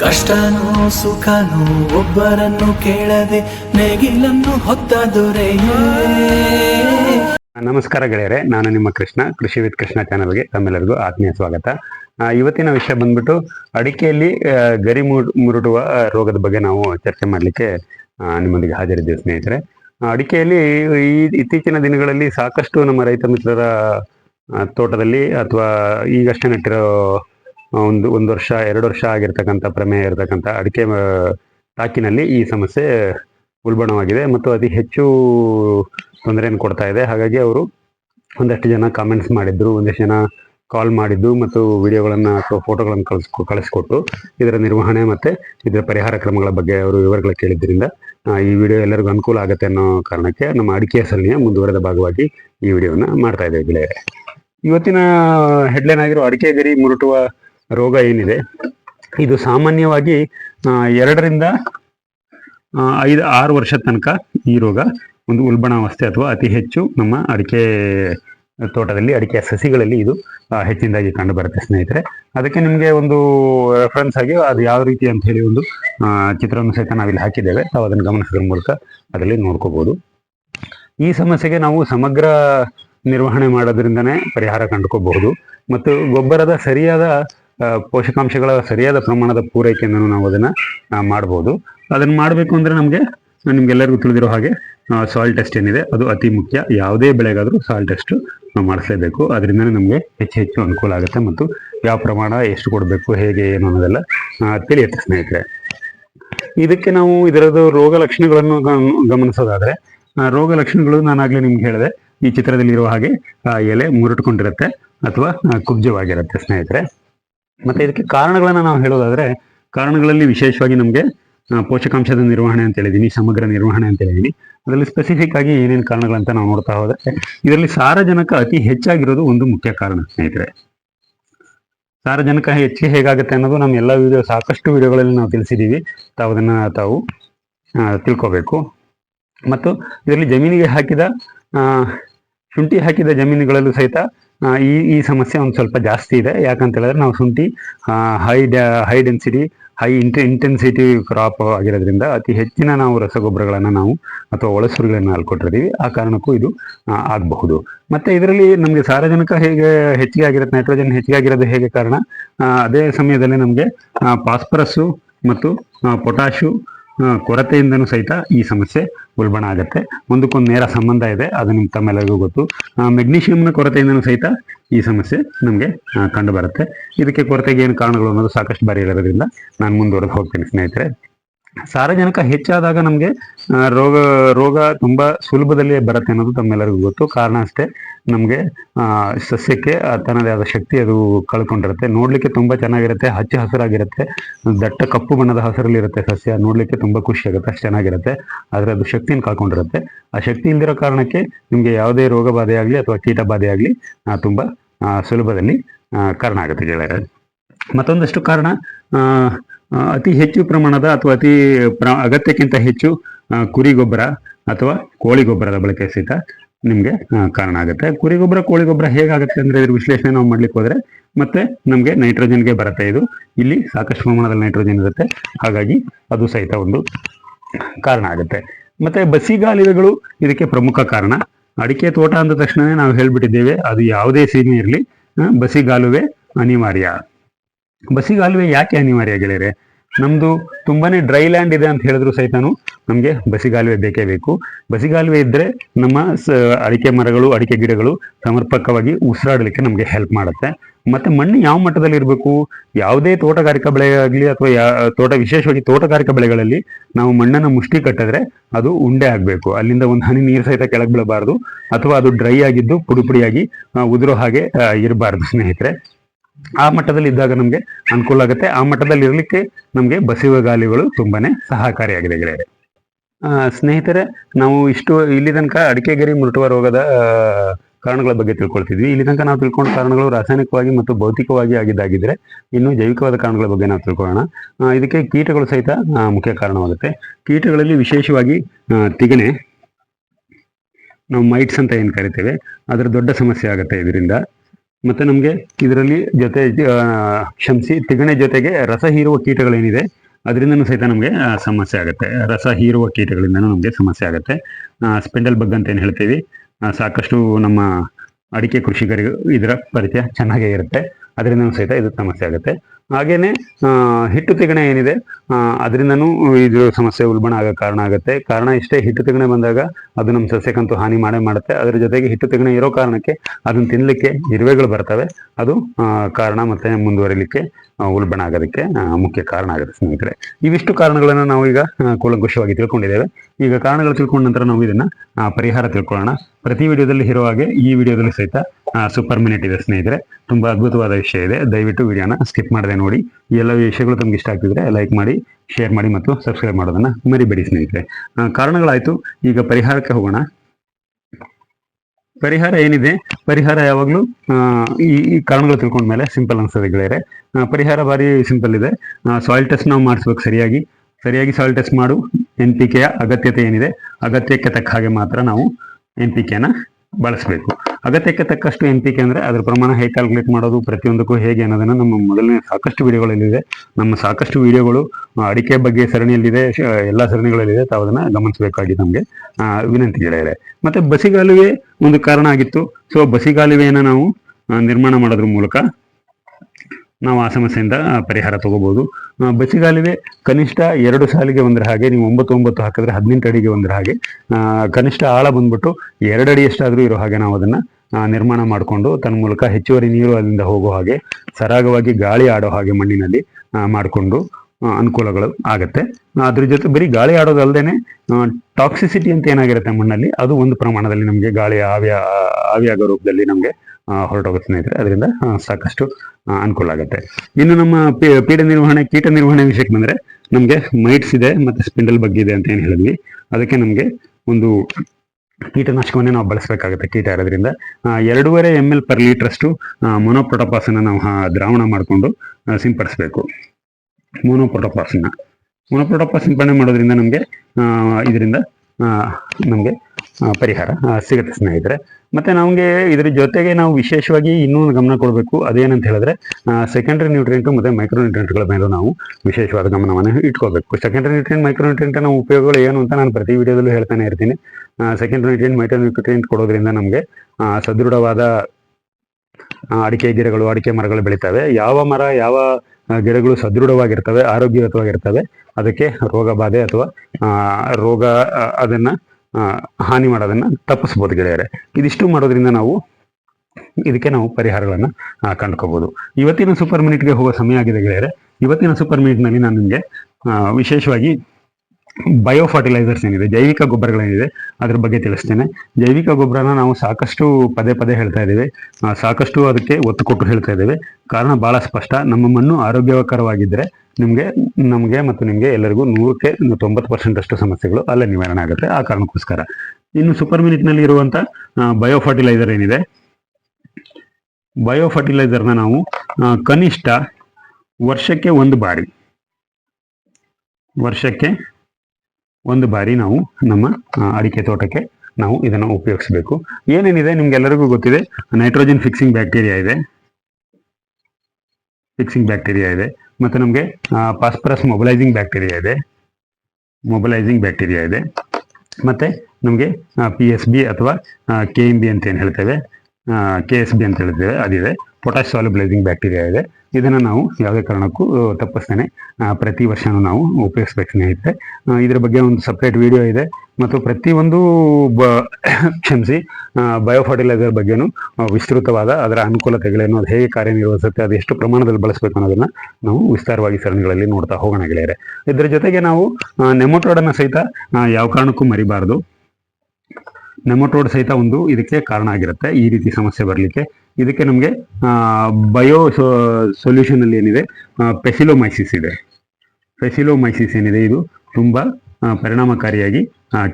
ಕಷ್ಟನೋ ಸುಖನೋ ಒಬ್ಬರನ್ನು ಕೇಳದೆ ನೇಗಿಲನ್ನು ಹೊತ್ತ ದೊರೆಯೇ. ನಮಸ್ಕಾರ ಗೆಳೆಯರೆ ನಾನು ನಿಮ್ಮ ಕೃಷ್ಣ ಕೃಷಿ ವಿತ್ ಕೃಷ್ಣ ಚಾನಲ್ಗೆ ತಮ್ಮೆಲ್ಲರಿಗೂ ಆತ್ಮೀಯ ಸ್ವಾಗತ. ಇವತ್ತಿನ ವಿಷಯ ಬಂದ್ಬಿಟ್ಟು ಅಡಿಕೆಯಲ್ಲಿ ಗರಿ ಮುರು- ಮುರುಟುವ ಆ, ರೋಗದ ಬಗ್ಗೆ ನಾವು ಚರ್ಚೆ ಮಾಡಲಿಕ್ಕೆ ನಿಮ್ಮೊಂದಿಗೆ ಹಾಜರಿದ್ದೇವೆ ಸ್ನೇಹಿತರೆ. ಅಡಿಕೆಯಲ್ಲಿ ಈ ಇತ್ತೀಚಿನ ದಿನಗಳಲ್ಲಿ ಸಾಕಷ್ಟು ನಮ್ಮ ರೈತ ಮಿತ್ರರ ತೋಟದಲ್ಲಿ ಅಥವಾ ಈಗಷ್ಟೇ ನೆಟ್ಟಿರೋ ಒಂದು ಒಂದು ವರ್ಷ, ಎರಡು ವರ್ಷ ಆಗಿರ್ತಕ್ಕಂಥ ಪ್ರಮೇಯ ಇರತಕ್ಕಂಥ ಅಡಿಕೆ ತಾಕಿನಲ್ಲಿ ಈ ಸಮಸ್ಯೆ ಉಲ್ಬಣವಾಗಿದೆ ಮತ್ತು ಅತಿ ಹೆಚ್ಚು ತೊಂದರೆಯನ್ನು ಕೊಡ್ತಾ ಇದೆ. ಹಾಗಾಗಿ ಅವರು ಒಂದಷ್ಟು ಜನ ಕಾಮೆಂಟ್ಸ್ ಮಾಡಿದ್ರು, ಒಂದಷ್ಟು ಜನ ಕಾಲ್ ಮಾಡಿದ್ದು ಮತ್ತು ವಿಡಿಯೋಗಳನ್ನು ಅಥವಾ ಫೋಟೋಗಳನ್ನು ಕಳಿಸ್ ಕಳಿಸ್ಕೊಟ್ಟು ಇದರ ನಿರ್ವಹಣೆ ಮತ್ತು ಇದರ ಪರಿಹಾರ ಕ್ರಮಗಳ ಬಗ್ಗೆ ಅವರು ವಿವರಗಳು ಕೇಳಿದ್ದರಿಂದ ಈ ವಿಡಿಯೋ ಎಲ್ಲರಿಗೂ ಅನುಕೂಲ ಆಗುತ್ತೆ ಅನ್ನೋ ಕಾರಣಕ್ಕೆ ನಮ್ಮ ಅಡಿಕೆ ಸರಣಿಯ ಮುಂದುವರೆದ ಭಾಗವಾಗಿ ಈ ವಿಡಿಯೋನ ಮಾಡ್ತಾ ಇದ್ದೇವೆ ಇವತ್ತಿನ ಹೆಡ್ಲೈನ್ ಆಗಿರೋ ಅಡಿಕೆ ಗರಿ ಮುರುಟುವ ರೋಗ ಏನಿದೆ, ಇದು ಸಾಮಾನ್ಯವಾಗಿ ಎರಡರಿಂದ ಐದು, ಆರು ವರ್ಷದ ತನಕ ಈ ರೋಗ ಒಂದು ಉಲ್ಬಣಾವಸ್ಥೆ ಅಥವಾ ಅತಿ ಹೆಚ್ಚು ನಮ್ಮ ಅಡಿಕೆ ತೋಟದಲ್ಲಿ, ಅಡಿಕೆ ಸಸಿಗಳಲ್ಲಿ ಇದು ಹೆಚ್ಚಿನದಾಗಿ ಕಂಡು ಬರುತ್ತೆ ಸ್ನೇಹಿತರೆ. ಅದಕ್ಕೆ ನಿಮಗೆ ಒಂದು ರೆಫರೆನ್ಸ್ ಆಗಿ ಅದು ಯಾವ ರೀತಿ ಅಂತ ಹೇಳಿ ಒಂದು ಚಿತ್ರವನ್ನು ಸಹಿತ ನಾವಿಲ್ಲಿ ಹಾಕಿದ್ದೇವೆ. ತಾವು ಅದನ್ನು ಗಮನಿಸೋದ್ರ ಮೂಲಕ ಅದರಲ್ಲಿ ನೋಡ್ಕೋಬಹುದು ಈ ಸಮಸ್ಯೆಗೆ ನಾವು ಸಮಗ್ರ ನಿರ್ವಹಣೆ ಮಾಡೋದ್ರಿಂದನೇ ಪರಿಹಾರ ಕಂಡುಕೋಬಹುದು. ಮತ್ತು ಗೊಬ್ಬರದ ಸರಿಯಾದ ಪೋಷಕಾಂಶಗಳ ಸರಿಯಾದ ಪ್ರಮಾಣದ ಪೂರೈಕೆಯನ್ನು ನಾವು ಅದನ್ನ ಮಾಡ್ಬೋದು. ಅದನ್ನ ಮಾಡಬೇಕು ಅಂದ್ರೆ ನಮಗೆ, ನಿಮ್ಗೆಲ್ಲರಿಗೂ ತಿಳಿದಿರೋ ಹಾಗೆ ಸಾಯಿಲ್ ಟೆಸ್ಟ್ ಏನಿದೆ, ಅದು ಅತಿ ಮುಖ್ಯ. ಯಾವುದೇ ಬೆಳೆಗಾದ್ರೂ ಸಾಯಿಲ್ ಟೆಸ್ಟ್ ನಾವು ಮಾಡಿಸಲೇಬೇಕು. ಅದರಿಂದನೇ ನಮಗೆ ಹೆಚ್ಚು ಹೆಚ್ಚು ಅನುಕೂಲ ಆಗುತ್ತೆ ಮತ್ತು ಯಾವ ಪ್ರಮಾಣ, ಎಷ್ಟು ಕೊಡಬೇಕು, ಹೇಗೆ, ಏನು ಅನ್ನೋದೆಲ್ಲ ತಿಳಿಯುತ್ತೆ ಸ್ನೇಹಿತರೆ. ಇದಕ್ಕೆ ನಾವು ಇದರದ್ದು ರೋಗ ಲಕ್ಷಣಗಳನ್ನು ಗಮ- ಗಮನಿಸೋದಾದ್ರೆ ರೋಗ ಲಕ್ಷಣಗಳು ನಾನಾಗ್ಲೇ ನಿಮ್ಗೆ ಹೇಳಿದೆ. ಈ ಚಿತ್ರದಲ್ಲಿರುವ ಹಾಗೆ ಎಲೆ ಮುರುಟ್ಕೊಂಡಿರುತ್ತೆ ಅಥವಾ ಕುಬ್ಜವಾಗಿರುತ್ತೆ ಸ್ನೇಹಿತರೆ. ಮತ್ತೆ ಇದಕ್ಕೆ ಕಾರಣಗಳನ್ನ ನಾವು ಹೇಳೋದಾದ್ರೆ, ಕಾರಣಗಳಲ್ಲಿ ವಿಶೇಷವಾಗಿ ನಮಗೆ ಪೋಷಕಾಂಶದ ನಿರ್ವಹಣೆ ಅಂತ ಹೇಳಿದೀನಿ, ಸಮಗ್ರ ನಿರ್ವಹಣೆ ಅಂತ ಹೇಳಿದೀನಿ. ಅದರಲ್ಲಿ ಸ್ಪೆಸಿಫಿಕ್ ಆಗಿ ಏನೇನು ಕಾರಣಗಳಂತ ನಾವು ನೋಡ್ತಾ ಹೋದ್ರೆ, ಇದರಲ್ಲಿ ಸಾರಜನಕ ಅತಿ ಹೆಚ್ಚಾಗಿರೋದು ಒಂದು ಮುಖ್ಯ ಕಾರಣ, ಸ್ನೇಹಿತರೆ. ಸಾರಜನಕ ಹೆಚ್ಚಿಗೆ ಹೇಗಾಗುತ್ತೆ ಅನ್ನೋದು ನಮ್ಮ ಎಲ್ಲ ವಿಡಿಯೋ, ಸಾಕಷ್ಟು ವಿಡಿಯೋಗಳಲ್ಲಿ ನಾವು ತಿಳಿಸಿದ್ದೀವಿ ತಾವು ಅದನ್ನ ತಾವು ತಿಳ್ಕೊಬೇಕು. ಮತ್ತು ಇದರಲ್ಲಿ ಜಮೀನಿಗೆ ಹಾಕಿದ ಶುಂಠಿ ಹಾಕಿದ ಜಮೀನುಗಳಲ್ಲೂ ಸಹಿತ ಈ ಈ ಸಮಸ್ಯೆ ಒಂದು ಸ್ವಲ್ಪ ಜಾಸ್ತಿ ಇದೆ. ಯಾಕಂತ ಹೇಳಿದ್ರೆ ನಾವು ಶುಂಠಿ ಹೈ ಹೈ ಡೆನ್ಸಿಟಿ ಹೈ ಇಂಟೆ ಇಂಟೆನ್ಸಿಟಿ ಕ್ರಾಪ್ ಆಗಿರೋದ್ರಿಂದ ಅತಿ ಹೆಚ್ಚಿನ ನಾವು ರಸಗೊಬ್ಬರಗಳನ್ನು ನಾವು ಅಥವಾ ಒಳಸುರುಗಳನ್ನು ಅಲ್ಕೊಟ್ಟಿರ್ತೀವಿ ಆ ಕಾರಣಕ್ಕೂ ಇದು ಆಗಬಹುದು. ಮತ್ತೆ ಇದರಲ್ಲಿ ನಮಗೆ ಸಾರಜನಕ ಹೇಗೆ ಹೆಚ್ಚಿಗೆ ಆಗಿರುತ್ತೆ ನೈಟ್ರೋಜನ್ ಹೆಚ್ಚಿಗೆ ಆಗಿರೋದು ಹೇಗೆ ಕಾರಣ? ಅದೇ ಸಮಯದಲ್ಲಿ ನಮಗೆ ಫಾಸ್ಫರಸ್ಸು ಮತ್ತು ಪೊಟ್ಯಾಶು ಕೊರತೆಯಿಂದನೂ ಸಹಿತ ಈ ಸಮಸ್ಯೆ ಉಲ್ಬಣ ಆಗುತ್ತೆ. ಒಂದಕ್ಕೊಂದು ನೇರ ಸಂಬಂಧ ಇದೆ, ಅದು ನಿಮ್ಗೆ ತಮ್ಮೆಲ್ಲರಿಗೂ ಗೊತ್ತು. ಮೆಗ್ನೀಷಿಯಂನ ಕೊರತೆಯಿಂದನೂ ಸಹಿತ ಈ ಸಮಸ್ಯೆ ನಮಗೆ ಕಂಡು ಬರುತ್ತೆ ಇದಕ್ಕೆ ಕೊರತೆಗೆ ಏನು ಕಾರಣಗಳು ಅನ್ನೋದು ಸಾಕಷ್ಟು ಬಾರಿ ಇರೋದ್ರಿಂದ ನಾನು ಮುಂದುವರೆದು ಹೋಗ್ತೀನಿ ಸ್ನೇಹಿತರೆ. ಸಾರಜನಕ ಹೆಚ್ಚಾದಾಗ ನಮಗೆ ರೋಗ ರೋಗ ತುಂಬಾ ಸುಲಭದಲ್ಲಿ ಬರುತ್ತೆ ಅನ್ನೋದು ತಮ್ಮೆಲ್ಲರಿಗೂ ಗೊತ್ತು. ಕಾರಣ ಅಷ್ಟೇ, ನಮಗೆ ಸಸ್ಯಕ್ಕೆ ತನ್ನದೇ ಆದ ಶಕ್ತಿ ಅದು ಕಳ್ಕೊಂಡಿರುತ್ತೆ. ನೋಡ್ಲಿಕ್ಕೆ ತುಂಬಾ ಚೆನ್ನಾಗಿರುತ್ತೆ, ಹಚ್ಚ ಹಸಿರಾಗಿರುತ್ತೆ, ದಟ್ಟ ಕಪ್ಪು ಬಣ್ಣದ ಹಸಿರಲ್ಲಿರುತ್ತೆ ಸಸ್ಯ, ನೋಡ್ಲಿಕ್ಕೆ ತುಂಬಾ ಖುಷಿ ಆಗುತ್ತೆ ಅಷ್ಟು ಚೆನ್ನಾಗಿರುತ್ತೆ. ಆದರೆ ಅದು ಶಕ್ತಿನ ಕಳ್ಕೊಂಡಿರುತ್ತೆ. ಆ ಶಕ್ತಿ ಇಲ್ದಿರೋ ಕಾರಣಕ್ಕೆ ನಿಮಗೆ ಯಾವುದೇ ರೋಗ ಬಾಧೆ ಆಗಲಿ ಅಥವಾ ಕೀಟ ಬಾಧೆ ಆಗಲಿ ತುಂಬ ಸುಲಭದಲ್ಲಿ ಕಾರಣ ಆಗುತ್ತೆ ಗೆಳೆಯರೆ. ಮತ್ತೊಂದಷ್ಟು ಕಾರಣ ಅತಿ ಹೆಚ್ಚು ಪ್ರಮಾಣದ ಅಥವಾ ಅತಿ ಪ್ರ, ಅಗತ್ಯಕ್ಕಿಂತ ಹೆಚ್ಚು ಕುರಿ ಗೊಬ್ಬರ ಅಥವಾ ಕೋಳಿ ಗೊಬ್ಬರದ ಬಳಕೆ ಸಹಿತ ನಿಮಗೆ ಕಾರಣ ಆಗುತ್ತೆ. ಕುರಿ ಗೊಬ್ಬರ, ಕೋಳಿ ಗೊಬ್ಬರ ಹೇಗಾಗುತ್ತೆ ಅಂದರೆ ಇದ್ರ ವಿಶ್ಲೇಷಣೆ ನಾವು ಮಾಡ್ಲಿಕ್ಕೆ ಹೋದರೆ ಮತ್ತೆ ನಮಗೆ ನೈಟ್ರೋಜನ್ಗೆ ಬರುತ್ತೆ ಇದು. ಇಲ್ಲಿ ಸಾಕಷ್ಟು ಪ್ರಮಾಣದಲ್ಲಿ ನೈಟ್ರೋಜನ್ ಇರುತ್ತೆ. ಹಾಗಾಗಿ ಅದು ಸಹಿತ ಒಂದು ಕಾರಣ ಆಗುತ್ತೆ. ಮತ್ತೆ ಬಸಿಗಾಲಿಗಳು ಇದಕ್ಕೆ ಪ್ರಮುಖ ಕಾರಣ. ಅಡಿಕೆ ತೋಟ ಅಂದ ತಕ್ಷಣವೇ ನಾವು ಹೇಳ್ಬಿಟ್ಟಿದ್ದೇವೆ, ಅದು ಯಾವುದೇ ಸೀಮೆ ಇರಲಿ ಬಸಿಗಾಲುವೆ ಅನಿವಾರ್ಯ. ಬಸಿಗಾಲುವೆ ಯಾಕೆ ಅನಿವಾರ್ಯ ಗೆಳೆಯರೆ? ನಮ್ದು ತುಂಬಾನೇ ಡ್ರೈ ಲ್ಯಾಂಡ್ ಇದೆ ಅಂತ ಹೇಳಿದ್ರು ಸಹಿತನು ನಮಗೆ ಬಸಿಗಾಲುವೆ ಬೇಕೇ ಬೇಕು. ಬಸಿಗಾಲುವೆ ಇದ್ರೆ ನಮ್ಮ ಅಡಿಕೆ ಮರಗಳು, ಅಡಿಕೆ ಗಿಡಗಳು ಸಮರ್ಪಕವಾಗಿ ಉಸಿರಾಡಲಿಕ್ಕೆ ನಮಗೆ ಹೆಲ್ಪ್ ಮಾಡುತ್ತೆ. ಮತ್ತೆ ಮಣ್ಣು ಯಾವ ಮಟ್ಟದಲ್ಲಿ ಇರಬೇಕು? ಯಾವುದೇ ತೋಟಗಾರಿಕಾ ಬೆಳೆ ಆಗಲಿ ಅಥವಾ ಯಾ, ತೋಟ, ವಿಶೇಷವಾಗಿ ತೋಟಗಾರಿಕಾ ಬೆಳೆಗಳಲ್ಲಿ ನಾವು ಮಣ್ಣನ್ನು ಮುಷ್ಟಿ ಕಟ್ಟಿದ್ರೆ ಅದು ಉಂಡೆ ಆಗಬೇಕು. ಅಲ್ಲಿಂದ ಒಂದು ಹನಿ ನೀರು ಸಹಿತ ಕೆಳಗೆ ಬೀಳಬಾರ್ದು. ಅಥವಾ ಅದು ಡ್ರೈ ಆಗಿದ್ದು ಪುಡಿ ಪುಡಿಯಾಗಿ ಉದುರೋ ಹಾಗೆ ಇರಬಾರ್ದು ಸ್ನೇಹಿತರೆ. ಆ ಮಟ್ಟದಲ್ಲಿ ಇದ್ದಾಗ ನಮಗೆ ಅನುಕೂಲ ಆಗುತ್ತೆ. ಆ ಮಟ್ಟದಲ್ಲಿ ಇರಲಿಕ್ಕೆ ನಮಗೆ ಬಸವ ಗಾಲಿಗಳು ತುಂಬಾನೇ ಸಹಕಾರಿಯಾಗಿದೆ ಗೆಳೆಯರೆ. ಸ್ನೇಹಿತರೆ, ನಾವು ಇಷ್ಟು ಇಲ್ಲಿ ತನಕ ಅಡಿಕೆ ಗರಿ ಮುರುಟುವ ರೋಗದ ಕಾರಣಗಳ ಬಗ್ಗೆ ತಿಳ್ಕೊಳ್ತಿದ್ವಿ. ಇಲ್ಲಿ ತನಕ ನಾವು ತಿಳ್ಕೊಂಡ ಕಾರಣಗಳು ರಾಸಾಯನಿಕವಾಗಿ ಮತ್ತು ಭೌತಿಕವಾಗಿ ಆಗಿದ್ದಾಗಿದ್ರೆ ಇನ್ನು ಜೈವಿಕವಾದ ಕಾರಣಗಳ ಬಗ್ಗೆ ನಾವು ತಿಳ್ಕೊಳ್ಳೋಣ. ಇದಕ್ಕೆ ಕೀಟಗಳು ಸಹಿತ ಮುಖ್ಯ ಕಾರಣವಾಗುತ್ತೆ. ಕೀಟಗಳಲ್ಲಿ ವಿಶೇಷವಾಗಿ ತಿಗಣೆ, ನಾವು ಮೈಟ್ಸ್ ಅಂತ ಏನು ಕರಿತೇವೆ, ಅದರ ದೊಡ್ಡ ಸಮಸ್ಯೆ ಆಗುತ್ತೆ ಇದರಿಂದ. ಮತ್ತೆ ನಮಗೆ ಇದರಲ್ಲಿ ಜೊತೆ ಕ್ಷಮಿಸಿ ತಿಗಣೆ ಜೊತೆಗೆ ರಸ ಹೀರುವ ಕೀಟಗಳೇನಿದೆ, ಅದರಿಂದನೂ ಸಹಿತ ನಮಗೆ ಸಮಸ್ಯೆ ಆಗುತ್ತೆ. ರಸ ಹೀರುವ ಕೀಟಗಳಿಂದನೂ ನಮಗೆ ಸಮಸ್ಯೆ ಆಗುತ್ತೆ. ಸ್ಪೆಂಡಲ್ ಬಗ್ ಅಂತ ಏನು ಹೇಳ್ತೀವಿ ಸಾಕಷ್ಟು ನಮ್ಮ ಅಡಿಕೆ ಕೃಷಿಕರಿಗೂ ಇದರ ಪರಿಚಯ ಚೆನ್ನಾಗೇ ಇರುತ್ತೆ. ಅದರಿಂದ ಸಹಿತ ಇದು ಸಮಸ್ಯೆ ಆಗುತ್ತೆ. ಹಾಗೇನೆ ಹಿಟ್ಟು ತೆಗಣೆ ಏನಿದೆ ಅದರಿಂದನೂ ಇದು ಸಮಸ್ಯೆ ಉಲ್ಬಣ ಆಗೋ ಕಾರಣ ಆಗುತ್ತೆ. ಕಾರಣ ಇಷ್ಟೇ, ಹಿಟ್ಟು ತೆಗಣೆ ಬಂದಾಗ ಅದು ನಮ್ಮ ಸಸ್ಯಕ್ಕಂತೂ ಹಾನಿ ಮಾಡೇ, ಮಾಡುತ್ತೆ. ಅದರ ಜೊತೆಗೆ ಹಿಟ್ಟು ತೆಗಣೆ ಇರೋ ಕಾರಣಕ್ಕೆ ಅದನ್ನು ತಿನ್ನಲಿಕ್ಕೆ ಇರುವೆಗಳು ಬರ್ತವೆ. ಅದು ಕಾರಣ ಮತ್ತೆ ಮುಂದುವರಿಲಿಕ್ಕೆ ಉಲ್ಬಣ ಆಗೋದಕ್ಕೆ ಮುಖ್ಯ ಕಾರಣ ಆಗುತ್ತೆ ಸ್ನೇಹಿತರೆ. ಇವಿಷ್ಟು ಕಾರಣಗಳನ್ನು ನಾವು ಈಗ ಕೂಲಂಕುಷವಾಗಿ ತಿಳ್ಕೊಂಡಿದ್ದೇವೆ. ಈಗ ಕಾರಣಗಳು ತಿಳ್ಕೊಂಡ ನಂತರ ನಾವು ಇದನ್ನ ಪರಿಹಾರ ತಿಳ್ಕೊಳ್ಳೋಣ. ಪ್ರತಿ ವಿಡಿಯೋದಲ್ಲಿ ಇರೋ ಹಾಗೆ ಈ ವಿಡಿಯೋದಲ್ಲಿ ಸಹಿತ ಸೂಪರ್ ಮಿನಿಟ್ ಇದೆ ಸ್ನೇಹಿತರೆ, ತುಂಬಾ ಅದ್ಭುತವಾದ ವಿಷಯ ಇದೆ. ದಯವಿಟ್ಟು ವಿಡಿಯೋನ ಸ್ಕಿಪ್ ಮಾಡದೆ ನೋಡಿ. ಎಲ್ಲ ವಿಷಯಗಳು ತಮ್ಗೆ ಇಷ್ಟ ಆಗ್ತಿದ್ರೆ ಲೈಕ್ ಮಾಡಿ ಶೇರ್ ಮಾಡಿ ಮತ್ತು ಸಬ್ಸ್ಕ್ರೈಬ್ ಮಾಡೋದನ್ನ ಮರಿಬೇಡಿ ಸ್ನೇಹಿತರೆ. ಕಾರಣಗಳಾಯ್ತು. ಈಗ ಪರಿಹಾರಕ್ಕೆ ಹೋಗೋಣ. ಪರಿಹಾರ ಏನಿದೆ? ಪರಿಹಾರ ಯಾವಾಗಲೂ ಈ ಕಾರಣಗಳು ತಿಳ್ಕೊಂಡ್ಮೇಲೆ ಸಿಂಪಲ್ ಅನ್ಸೋದು ಗೆಳೆಯರೆ. ಪರಿಹಾರ ಬಾರಿ ಸಿಂಪಲ್ ಇದೆ. ಸಾಯಿಲ್ ಟೆಸ್ಟ್ ನಾವು ಮಾಡಿಸ್ಬೇಕು ಸರಿಯಾಗಿ. ಸರಿಯಾಗಿ ಸಾಯಿಲ್ ಟೆಸ್ಟ್ ಮಾಡು. ಎನ್ ಪಿ ಕೆಯ ಅಗತ್ಯತೆ ಏನಿದೆ? ಅಗತ್ಯಕ್ಕೆ ತಕ್ಕ ಹಾಗೆ ಮಾತ್ರ ನಾವು ಎನ್ ಪಿ ಕೆನ ಬಳಸಬೇಕು. ಅಗತ್ಯಕ್ಕೆ ತಕ್ಕಷ್ಟು ಎನ್ ಪಿ ಕೆ ಅಂದರೆ ಅದ್ರ ಪ್ರಮಾಣ ಹೇಗೆ ಕ್ಯಾಲ್ಕುಲೇಟ್ ಮಾಡೋದು ಪ್ರತಿಯೊಂದಕ್ಕೂ ಹೇಗೆ ಅನ್ನೋದನ್ನು ನಮ್ಮ ಮೊದಲನೇ ಸಾಕಷ್ಟು ವಿಡಿಯೋಗಳಲ್ಲಿದೆ. ನಮ್ಮ ಸಾಕಷ್ಟು ವಿಡಿಯೋಗಳು ಅಡಿಕೆ ಬಗ್ಗೆ ಸರಣಿಯಲ್ಲಿದೆ ಎಲ್ಲಾ ಸರಣಿಗಳಲ್ಲಿದೆ. ತಾವು ಅದನ್ನ ಗಮನಿಸಬೇಕಾಗಿ ನಮಗೆ ವಿನಂತಿ ಗೆಳೆಯರೆ. ಮತ್ತೆ ಬಸಿಗಾಲುವೆ ಒಂದು ಕಾರಣ ಆಗಿತ್ತು. ಸೊ ಬಸಿಗಾಲುವೆಯನ್ನು ನಾವು ನಿರ್ಮಾಣ ಮಾಡೋದ್ರ ಮೂಲಕ ನಾವು ಆ ಸಮಸ್ಯೆಯಿಂದ ಪರಿಹಾರ ತಗೋಬಹುದು ಬಸಿಗಾಲಿದೆ ಕನಿಷ್ಠ ಎರಡು ಸಾಲಿಗೆ ಒಂದರ ಹಾಗೆ, ನೀವು ಒಂಬತ್ತು ಒಂಬತ್ತು ಹಾಕಿದ್ರೆ ಹದಿನೆಂಟು ಅಡಿಗೆ ಒಂದರ ಹಾಗೆ ಕನಿಷ್ಠ ಆಳ ಬಂದ್ಬಿಟ್ಟು ಎರಡು ಅಡಿ ಎಷ್ಟಾದರೂ ಇರೋ ಹಾಗೆ ನಾವು ಅದನ್ನ ನಿರ್ಮಾಣ ಮಾಡಿಕೊಂಡು ತನ್ನ ಮೂಲಕ ಹೆಚ್ಚುವರಿ ನೀರು ಅಲ್ಲಿಂದ ಹೋಗೋ ಹಾಗೆ, ಸರಾಗವಾಗಿ ಗಾಳಿ ಆಡೋ ಹಾಗೆ ಮಣ್ಣಿನಲ್ಲಿ ಮಾಡಿಕೊಂಡು ಅನುಕೂಲಗಳು ಆಗುತ್ತೆ. ಅದ್ರ ಜೊತೆ ಬರೀ ಗಾಳಿ ಆಡೋದಲ್ಲದೇನೆ ಟಾಕ್ಸಿಸಿಟಿ ಅಂತ ಏನಾಗಿರುತ್ತೆ ಮಣ್ಣಲ್ಲಿ, ಅದು ಒಂದು ಪ್ರಮಾಣದಲ್ಲಿ ನಮಗೆ ಗಾಳಿ ಆವಿಯ ಆವಿಯಾಗೋ ರೂಪದಲ್ಲಿ ನಮಗೆ ಹೊರಟೋಗುತ್ತೆ ಸ್ನೇಹಿತರೆ ಅದರಿಂದ ಸಾಕಷ್ಟು ಅನುಕೂಲ ಆಗುತ್ತೆ. ಇನ್ನು ನಮ್ಮ ಪೀಡೆ ನಿರ್ವಹಣೆ, ಕೀಟ ನಿರ್ವಹಣೆ ವಿಷಯಕ್ಕೆ ಬಂದ್ರೆ ನಮಗೆ ಮೈಟ್ಸ್ ಇದೆ ಮತ್ತೆ ಸ್ಪಿಂಡಲ್ ಬಗ್ಗೆ ಇದೆ ಅಂತ ಏನು ಹೇಳಿದ್ವಿ. ಅದಕ್ಕೆ ನಮಗೆ ಒಂದು ಕೀಟನಾಶಕವನ್ನೇ ನಾವು ಬಳಸಬೇಕಾಗುತ್ತೆ ಕೀಟ ಇರೋದ್ರಿಂದ. ಎರಡೂವರೆ ಎಂ ಎಲ್ ಪರ್ ಲೀಟ್ರಷ್ಟು ಅನ್ನ ನಾವು ದ್ರಾವಣ ಮಾಡಿಕೊಂಡು ಸಿಂಪಡಿಸಬೇಕು. ಮೊನೋಪ್ರೊಟಪಾಸನ್ನ ಮೊನೋಪ್ರೊಟೋಪಾಸ್ ಸಿಂಪಡಣೆ ಮಾಡೋದ್ರಿಂದ ನಮಗೆ ಇದರಿಂದ ನಮಗೆ ಪರಿಹಾರ ಸಿಗುತ್ತೆ ಸ್ನೇಹಿತರೆ. ಮತ್ತೆ ನಮಗೆ ಇದ್ರ ಜೊತೆಗೆ ನಾವು ವಿಶೇಷವಾಗಿ ಇನ್ನೂ ಗಮನ ಕೊಡಬೇಕು. ಅದೇನಂತ ಹೇಳಿದ್ರೆ ಸೆಕೆಂಡರಿ ನ್ಯೂಟ್ರಿಯೆಂಟ್ ಮತ್ತೆ ಮೈಕ್ರೋ ನ್ಯೂಟ್ರಿಯೆಂಟ್ಗಳ ಮೇಲೆ ನಾವು ವಿಶೇಷವಾದ ಗಮನವನ್ನು ಇಟ್ಕೋಬೇಕು ಸೆಕೆಂಡರಿ ನ್ಯೂಟ್ರಿಯೆಂಟ್ ಮೈಕ್ರೋ ನ್ಯೂಟ್ರಿಯೆಂಟ್ ನಾವು ಉಪಯೋಗಗಳು ಏನು ಅಂತ ನಾನು ಪ್ರತಿ ವಿಡಿಯೋದಲ್ಲೂ ಹೇಳ್ತಾನೆ ಇರ್ತೀನಿ. ಸೆಕೆಂಡರಿ ನ್ಯೂಟ್ರಿಯೆಂಟ್ ಮೈಕ್ರೋ ನ್ಯೂಟ್ರಿಯೆಂಟ್ ಕೊಡೋದ್ರಿಂದ ನಮಗೆ ಸದೃಢವಾದ ಅಡಿಕೆ ಗಿಡಗಳು, ಅಡಿಕೆ ಮರಗಳು ಬೆಳಿತವೆ. ಯಾವ ಮರ, ಯಾವ ಗಿಡಗಳು ಸದೃಢವಾಗಿರ್ತವೆ, ಆರೋಗ್ಯಯುತವಾಗಿರ್ತವೆ, ಅದಕ್ಕೆ ರೋಗ ಬಾಧೆ ಅಥವಾ ರೋಗ ಅದನ್ನ ಹಾನಿ ಮಾಡೋದನ್ನ ತಪ್ಪಿಸ್ಬೋದು ಗೆಳೆಯರೆ. ಇದಿಷ್ಟು ಮಾಡೋದ್ರಿಂದ ನಾವು ಇದಕ್ಕೆ ನಾವು ಪರಿಹಾರಗಳನ್ನ ಕಂಡ್ಕೋಬಹುದು ಇವತ್ತಿನ ಸೂಪರ್ ಮಿನಿಟ್ಗೆ ಹೋಗೋ ಸಮಯ ಆಗಿದೆ ಗೆಳೆಯರೆ. ಇವತ್ತಿನ ಸೂಪರ್ ಮಿನಿಟ್ನಲ್ಲಿ ನಾನು ನಿಮಗೆ ವಿಶೇಷವಾಗಿ ಬಯೋ ಫರ್ಟಿಲೈಸರ್ಸ್ ಏನಿದೆ, ಜೈವಿಕ ಗೊಬ್ಬರಗಳೇನಿದೆ, ಅದ್ರ ಬಗ್ಗೆ ತಿಳಿಸ್ತೇನೆ. ಜೈವಿಕ ಗೊಬ್ಬರನ ನಾವು ಸಾಕಷ್ಟು ಪದೇ ಪದೇ ಹೇಳ್ತಾ ಇದ್ದೇವೆ. ಸಾಕಷ್ಟು ಅದಕ್ಕೆ ಒತ್ತು ಕೊಟ್ಟು ಹೇಳ್ತಾ ಇದ್ದೇವೆ. ಕಾರಣ ಬಹಳ ಸ್ಪಷ್ಟ. ನಮ್ಮ ಮಣ್ಣು ಆರೋಗ್ಯಕರವಾಗಿದ್ದರೆ ನಿಮಗೆ, ನಮಗೆ ಮತ್ತು ನಿಮಗೆ ಎಲ್ಲರಿಗೂ ನೂರಕ್ಕೆ ತೊಂಬತ್ತು ಪರ್ಸೆಂಟ್ ಅಷ್ಟು ಸಮಸ್ಯೆಗಳು ಅಲ್ಲೇ ನಿವಾರಣೆ ಆಗುತ್ತೆ. ಆ ಕಾರಣಕ್ಕೋಸ್ಕರ. ಇನ್ನು ಸೂಪರ್ ಮಿನಿಟ್ನಲ್ಲಿ ಇರುವಂತ ಬಯೋ ಫರ್ಟಿಲೈಸರ್ ಏನಿದೆ? ಬಯೋ ಫರ್ಟಿಲೈಸರ್ನ ನಾವು ಕನಿಷ್ಠ ವರ್ಷಕ್ಕೆ ಒಂದು ಬಾರಿ, ವರ್ಷಕ್ಕೆ ಒಂದು ಬಾರಿ ನಾವು ನಮ್ಮ ಅಡಿಕೆ ತೋಟಕ್ಕೆ ನಾವು ಇದನ್ನು ಉಪಯೋಗಿಸಬೇಕು. ಏನೇನಿದೆ ನಿಮ್ಗೆಲ್ಲರಿಗೂ ಗೊತ್ತಿದೆ? ನೈಟ್ರೋಜನ್ ಫಿಕ್ಸಿಂಗ್ ಬ್ಯಾಕ್ಟೀರಿಯಾ ಇದೆ. ಫಿಕ್ಸಿಂಗ್ ಬ್ಯಾಕ್ಟೀರಿಯಾ ಇದೆ. ಮತ್ತೆ ನಮಗೆ ಪಾಸ್ಪರಸ್ ಮೊಬಲೈಸಿಂಗ್ ಬ್ಯಾಕ್ಟೀರಿಯಾ ಇದೆ. ಮೊಬಲೈಸಿಂಗ್ ಬ್ಯಾಕ್ಟೀರಿಯಾ ಇದೆ. ಮತ್ತೆ ನಮಗೆ ಪಿ ಎಸ್ ಬಿ ಅಥವಾ ಕೆ ಎಂ ಬಿ ಅಂತ ಏನು ಹೇಳ್ತೇವೆ? ಕೆ ಎಸ್ ಬಿ ಅಂತ ಹೇಳ್ತೇವೆ, ಅದಿದೆ. ಪೊಟ್ಯಾಶ್ ಸಾಲ್ಯುಬಲೈಸಿಂಗ್ ಬ್ಯಾಕ್ಟೀರಿಯಾ ಇದೆ. ಇದನ್ನು ನಾವು ಯಾವುದೇ ಕಾರಣಕ್ಕೂ ತಪ್ಪಿಸ್ತೇನೆ. ಪ್ರತಿ ವರ್ಷನೂ ನಾವು ಉಪಯೋಗಿಸ್ಬೇಕು ಸ್ನೇಹಿತರೆ. ಇದರ ಬಗ್ಗೆ ಒಂದು ಸಪ್ರೇಟ್ ವಿಡಿಯೋ ಇದೆ. ಮತ್ತು ಪ್ರತಿಯೊಂದು ಬ, ಕ್ಷಮಿಸಿ ಬಯೋ ಫರ್ಟಿಲೈಸರ್ ಬಗ್ಗೆನೂ ವಿಸ್ತೃತವಾದ ಅದರ ಅನುಕೂಲತೆಗಳೇನು, ಅದು ಹೇಗೆ ಕಾರ್ಯನಿರ್ವಹಿಸುತ್ತೆ, ಅದು ಎಷ್ಟು ಪ್ರಮಾಣದಲ್ಲಿ ಬಳಸಬೇಕು ಅನ್ನೋದನ್ನು ನಾವು ವಿಸ್ತಾರವಾಗಿ ಸರಣಿಗಳಲ್ಲಿ ನೋಡ್ತಾ ಹೋಗೋಣ ಗೆಳೆಯರೆ. ಇದರ ಜೊತೆಗೆ ನಾವು ನೆಮೋಟೋಡನ್ನು ಸಹಿತ ಯಾವ ಕಾರಣಕ್ಕೂ ಮರಿಬಾರದು. ನೆಮೋಟೋಡ್ ಸಹಿತ ಒಂದು ಇದಕ್ಕೆ ಕಾರಣ ಆಗಿರುತ್ತೆ. ಈ ರೀತಿ ಸಮಸ್ಯೆ ಬರಲಿಕ್ಕೆ. ಇದಕ್ಕೆ ನಮಗೆ ಬಯೋ ಸೊಲ್ಯೂಷನ್ ಅಲ್ಲಿ ಏನಿದೆ? ಪೆಸಿಲೋಮೈಸಿಸ್ ಇದೆ. ಪೆಸಿಲೋಮೈಸಿಸ್ ಏನಿದೆ? ಇದು ತುಂಬಾ ಪರಿಣಾಮಕಾರಿಯಾಗಿ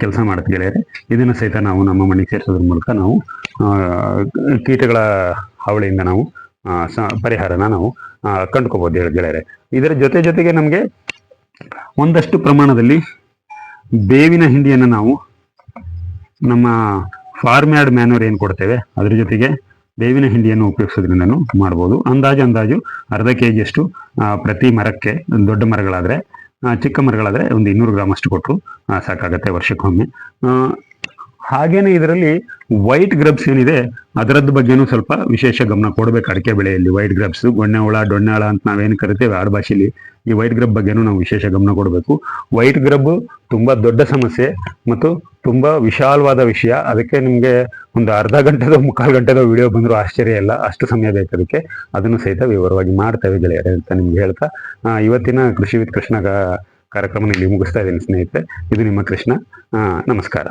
ಕೆಲಸ ಮಾಡುತ್ತೆ ಗೆಳೆಯರೆ. ಇದನ್ನು ಸಹಿತ ನಾವು ನಮ್ಮ ಮನೆಗೆ ಸೇರಿಸೋದ್ರ ಮೂಲಕ ನಾವು ಕೀಟಗಳ ಹಾವಳಿಯಿಂದ ನಾವು ಪರಿಹಾರನ ನಾವು ಕಂಡುಕೋಬಹುದು ಗೆಳೆಯರೆ. ಇದರ ಜೊತೆ ಜೊತೆಗೆ ನಮಗೆ ಒಂದಷ್ಟು ಪ್ರಮಾಣದಲ್ಲಿ ಬೇವಿನ ಹಿಂಡಿಯನ್ನು ನಾವು ನಮ್ಮ ಫಾರ್ಮ್ ಯಾರ್ಡ್ ಏನು ಕೊಡ್ತೇವೆ, ಅದ್ರ ಜೊತೆಗೆ ಬೇವಿನ ಹಿಂಡಿಯನ್ನು ಉಪಯೋಗಿಸೋದ್ರಿಂದನೂ ಮಾಡ್ಬೋದು. ಅಂದಾಜು ಅಂದಾಜು ಅರ್ಧ ಕೆ ಜಿಯಷ್ಟು ಪ್ರತಿ ಮರಕ್ಕೆ, ದೊಡ್ಡ ಮರಗಳಾದರೆ ಚಿಕ್ಕ ಮರಗಳಾದರೆ ಒಂದು ಇನ್ನೂರು ಗ್ರಾಮ್ ಅಷ್ಟು ಕೊಟ್ಟರು ಸಾಕಾಗತ್ತೆ ವರ್ಷಕ್ಕೊಮ್ಮೆ. ಹಾಗೇನೆ ಇದರಲ್ಲಿ ವೈಟ್ ಗ್ರಬ್ಸ್ ಏನಿದೆ, ಅದರದ್ದು ಬಗ್ಗೆನೂ ಸ್ವಲ್ಪ ವಿಶೇಷ ಗಮನ ಕೊಡಬೇಕು ಅಡಿಕೆ ಬೆಳೆಯಲ್ಲಿ. ವೈಟ್ ಗ್ರಬ್ಸ್ ಗೊಣ್ಣೆ ಹುಳ ಡೊಣ್ಣೆ ಹುಳ ಅಂತ ನಾವೇನು ಕರಿತೇವೆ, ಆಡು ಭಾಷೆಯಲ್ಲಿ ಈ ವೈಟ್ ಗ್ರಬ್ ಬಗ್ಗೆನೂ ನಾವು ವಿಶೇಷ ಗಮನ ಕೊಡಬೇಕು. ವೈಟ್ ಗ್ರಬ್ ತುಂಬ ದೊಡ್ಡ ಸಮಸ್ಯೆ ಮತ್ತು ತುಂಬಾ ವಿಶಾಲವಾದ ವಿಷಯ. ಅದಕ್ಕೆ ನಿಮಗೆ ಒಂದು ಅರ್ಧ ಗಂಟೆದ ಮುಕ್ಕಾಲು ಗಂಟೆದ ವಿಡಿಯೋ ಬಂದರೂ ಆಶ್ಚರ್ಯ ಇಲ್ಲ. ಅಷ್ಟು ಸಮಯ ಬೇಕು ಅದಕ್ಕೆ. ಅದನ್ನು ಸಹಿತ ವಿವರವಾಗಿ ಮಾಡ್ತೇವೆ ಗೆಳೆಯರೆ ಅಂತ ನಿಮ್ಗೆ ಹೇಳ್ತಾ. ಇವತ್ತಿನ ಕೃಷಿ ವಿತ್ ಕೃಷ್ಣ ಕಾರ್ಯಕ್ರಮ ಇಲ್ಲಿ ಮುಗಿಸ್ತಾ ಇದ್ದೀನಿ ಸ್ನೇಹಿತರೆ. ಇದು ನಿಮ್ಮ ಕೃಷ್ಣ. ನಮಸ್ಕಾರ.